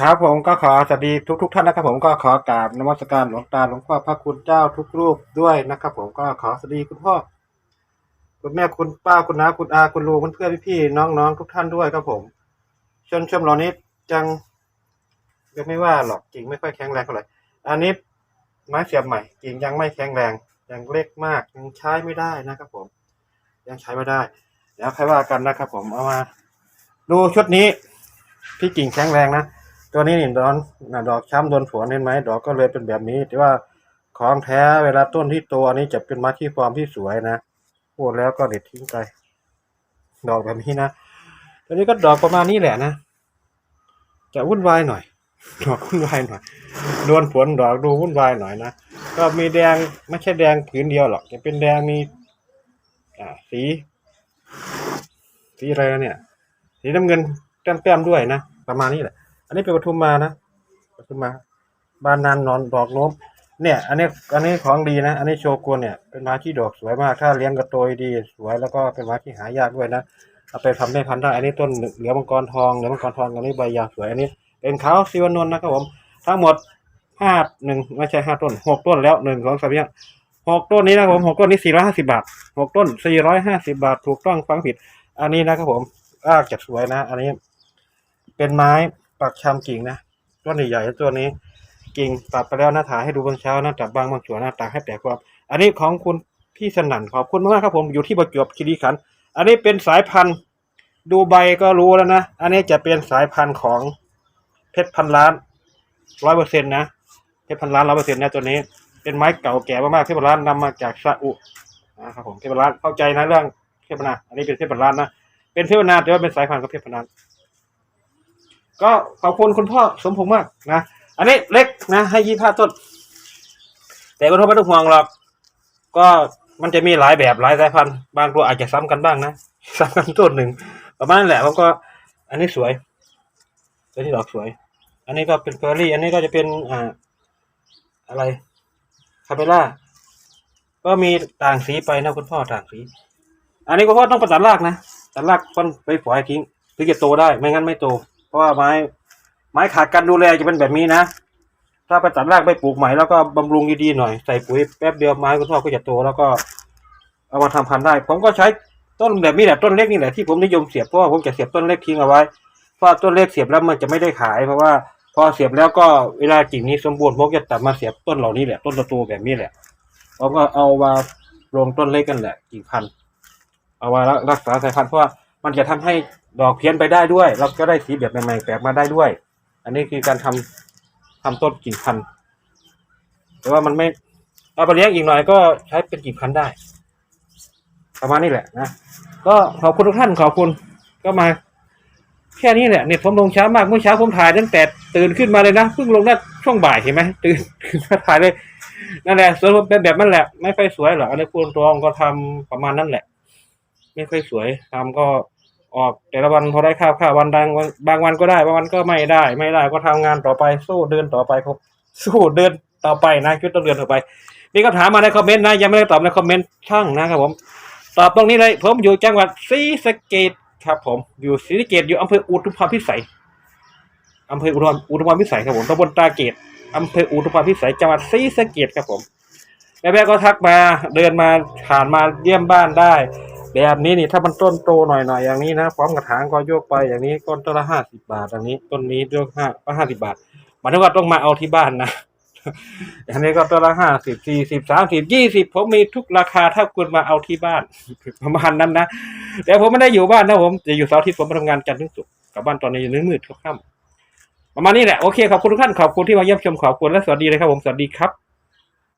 ครับผมก็ขอสวัสดีทุกทุกท่านนะครับผมก็ขอกราบนมัสการหลวงตาหลวงพ่อพระคุณเจ้าทุกรูปด้วยนะครับผมก็ขอสวัสดีคุณพ่อคุณแม่คุณป้าคุณน้าคุณอาคุณลุงเพื่อนพี่ๆน้องๆทุกท่านด้วยครับผมชนชมเหล่านี้จังยังไม่ว่าหรอกกิ่งไม่ค่อยแข็งแรงเท่าไหร่อันนี้ไม้เสียบใหม่กิ่งยังไม่แข็งแรงยังเล็กมากยังใช้ไม่ได้นะครับผม ยังใช้ไม่ได้เดี๋ยวใครว่ากันนะครับผมเอามา ดูชุดนี้ที่กิ่งแข็งแรงนะ ตัวนี้นี่ดอนนะดอกช้ำโดนฝนเห็นไหมดอกก็เลยเป็นแบบนี้แต่ว่าของแท้เวลาต้นที่โตอันนี้จะเป็นไม้ที่ฟอร์มที่สวยนะพูดแล้วก็เด็ดทิ้งไปดอกแบบนี้นะตัวนี้ก็ดอกประมาณนี้แหละนะจะวุ่นวายหน่อยดอกวุ่นวายหน่อยโดนฝนดอกดูวุ่นวายหน่อยนะก็มีแดงไม่ใช่แดงผืนเดียวหรอกจะเป็นแดงมีอ่าสี สีอะไรนะเนี่ย สีน้ำเงินแต้มๆด้วยนะประมาณนี้แหละ นนี้เป็นปทุมมานะปทุมมา บานนานนอนดอกโน้มเนี่ย อันนี้อันนี้ของดีนะ อันนี้โชกุนเนี่ยเป็นไม้ที่ดอกสวยมากถ้าเลี้ยงกระโตยดีสวยแล้วก็เป็นไม้ที่หายากด้วยนะเอาไปทำแม่พันธุ์ได้อันนี้ต้นเหลือมังกรทองเหลือมังกรทองอันนี้ใบยาวสวยอันนี้ เป็นขาวสิวานนท์นะครับผมทั้งหมดห้าหนึ่งไม่ใช่ห้าต้นหกต้นแล้วหนึ่งสองสามสี่หกต้นนี้นะครับผมหกต้นนี้สี่ร้อยห้าสิบาทหกต้นสี่ร้อยห้าสิบาท ถูกต้องฟังผิด อันนี้นะครับผมรากจะสวยนะ อันนี้ เป็นไม้ ปักชำกิ่งนะต้นใหญ่ๆตัวนี้ กิ่งตัดไปแล้วนะถ่าให้ดูบนเช้านะตัดบางบางส่วนนะตาให้แตกความ อันนี้ของคุณพี่สนั่นขอบคุณมากครับผมอยู่ที่ประจวบคีรีขันธ์อันนี้เป็นสายพันธุ์ดูใบก็รู้แล้วนะ อันนี้จะเป็นสายพันธุ์ของเพชรพันล้านร้อยเปอร์เซ็นต์นะเพชรพันล้านร้อยเปอร์เซ็นต์นะตัวนี้ เป็นไม้เก่าแก่มากๆเพชรพันล้านนำมาจากซาอุนะครับผมเพชรพันล้านเข้าใจนะเรื่องเพชรพันล้านอันนี้เป็นเพชรพันล้านนะเป็นเพชรพันล้านแต่ว่าเป็นสายพันธุ์ของเพชรพันล้าน ก็ขอบคุณคุณพ่อสมพงษ์มากนะ อันนี้เล็กนะ ให้ยี่ห้าต้น แต่คุณพ่อไม่ต้องห่วงหรอก ก็มันจะมีหลายแบบหลายสายพันธุ์บางตัวอาจจะซ้ำกันบ้างนะซ้ำกันต้นหนึ่งประมาณนั้นแหละผมก็ อันนี้สวยตัวที่ดอกสวย อันนี้ก็เป็นเฟอร์รี่ อันนี้ก็จะเป็นอ่าอะไรคาเปล่าก็มีต่างสีไปนะคุณพ่อต่างสี อันนี้คุณพ่อต้องประตัดรากนะตัดรากต้นไปปล่อยทิ้งถึงจะโตได้ไม่งั้นไม่โต เพราะว่าไม้ ไม้ขาดการดูแลจะเป็นแบบนี้นะ ถ้าไปตัดรากไปปลูกใหม่แล้วก็บำรุงดีๆหน่อยใส่ปุ๋ยแป๊บเดียวไม้คุณพ่อก็จะโตแล้วก็ เอามาทำพันธุ์ได้ ผมก็ใช้ต้นแบบนี้แหละต้นเล็กนี่แหละที่ผมนิยมเสียบเพราะว่าผมจะเสียบต้นเล็กทิ้งเอาไว้เพราะต้นเล็กเสียบแล้วมันจะไม่ได้ขาย เพราะว่าพอเสียบแล้วก็เวลากิ่งนี้สมบูรณ์ผมจะตัดมาเสียบต้นเหล่านี้แหละต้นโตแบบนี้แหละผมก็เอามาลงต้นเล็กกันแหละกิ่งพันธุ์เอาไว้รักษาสายพันธุ์เพราะว่า มันจะทำให้ดอกเพี้ยนไปได้ด้วย เราก็ได้สีแบบใหม่ๆแปลกมาได้ด้วย อันนี้คือการทำทำต้นกิ่งพันธุ์แต่ว่ามันไม่เอาไปเลี้ยงอีกหน่อยก็ใช้เป็นกิ่งพันธุ์ได้ ประมาณนี้แหละนะก็ขอบคุณทุกท่านขอบคุณก็มา แค่นี้แหละเนี่ยผมลงเช้ามากเมื่อเช้าผมถ่ายตั้งแต่ตื่นขึ้นมาเลยนะเพิ่งลงได้ช่วงบ่ายเห็นไหมตื่นขึ้นมาถ่ายเลยนั่นแหละสวยเป็นแบบนั้นแหละ ไม่ค่อยสวยหรอกอันนี้พูดตรงก็ทำประมาณนั้นแหละ ไม่ค่อยสวยทำก็ออกแต่ละวันพอได้ข้าวข้าววันดังวันบางวันก็ได้บางวันก็ไม่ได้ ไม่ได้ก็ทำงานต่อไปสู้เดินต่อไปครับสู้เดินต่อไปนะคิดต้องเดินต่อไปมีคำถามมาในคอมเมนต์นะยังไม่ได้ตอบในคอมเมนต์ช่างนะครับผมตอบตรงนี้เลย ผมอยู่จังหวัดศรีสะเกดครับ ผมอยู่ศรีสะเกดอยู่อำเภออุทุมพรพิสัยอำเภออุทุมอุทุมพรพิสัยครับผมตำบลตาเกตอำเภออุทุมพรพิสัยจังหวัดศรีสะเกดครับผมแม่ๆก็ทักมาเดินมาผ่านมาเยี่ยมบ้านได้ แบบนี้นี่ถ้ามันต้นโตหน่อยๆอย่างนี้นะพร้อมกระถางก็โยกไปอย่างนี้ต้นต้นละห้าสิบาทอย่างนี้ ต้นนี้โยกห้าก็ห้าสิบาทหมายถึงว่าต้องมาเอาที่บ้านนะอันนี้ก็ต้นละห้าสิบสี่สิบสามสิบยี่สิบผมมีทุกราคาถ้าคุณมาเอาที่บ้านประมาณนั้นนะแต่ผมไม่ได้อยู่บ้านนะผมจะอยู่เสาร์อาทิตย์ผมไปทำงานจันทร์ถึงศุกร์กลับบ้านตอนนี้อยังมืดๆค่ำประมาณนี้แหละโอเคขอบคุณทุกท่านขอบคุณที่มาเยี่ยมชมขอบคุณและสวัสดีเลยครับผมสวัสดีครับ